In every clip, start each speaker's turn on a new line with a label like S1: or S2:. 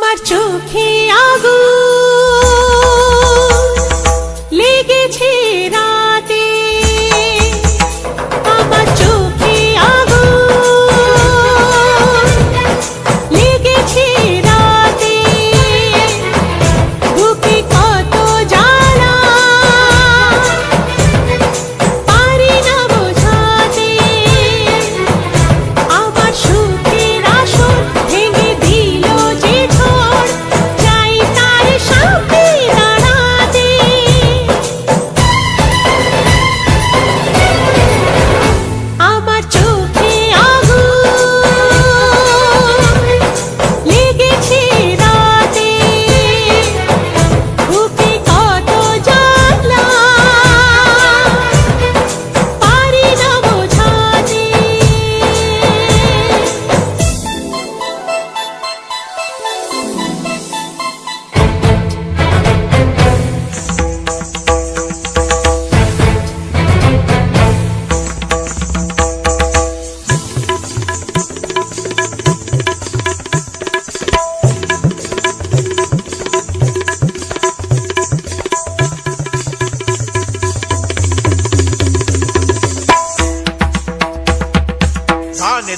S1: আমার
S2: চোখে আগুন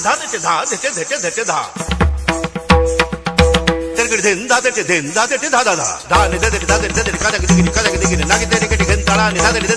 S3: धा ने धा दे धा दे दे दे दे धा तिरगड़ दिन धा दे दिन धा दे धा धा धा धा ने दे दे धा दे दे का दे दिगिन का दे दिगिन ना के दे के दिगिन ताड़ा ने धा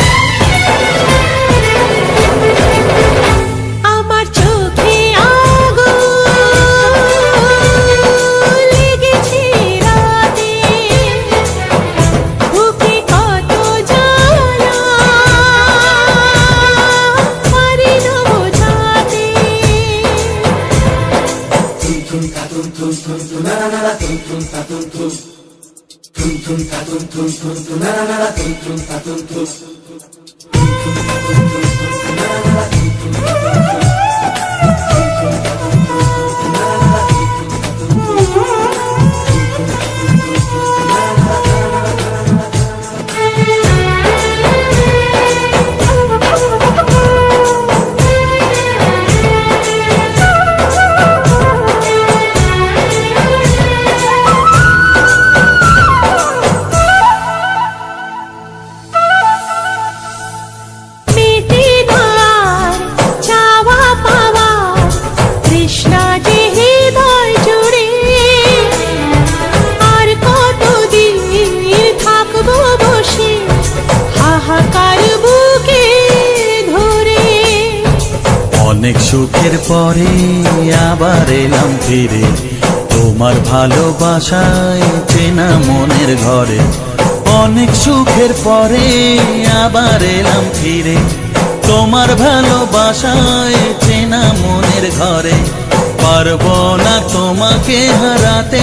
S2: মেটে
S4: অনেক সুখের পরে আবার এলাম ফিরে। তোমার ভালোবাসায় চেনা মনের ঘরে। অনেক সুখের পরে আবার এলাম ফিরে। তোমার ভালোবাসায় চেনা মনের ঘরে। পারব না তোমাকে হারাতে।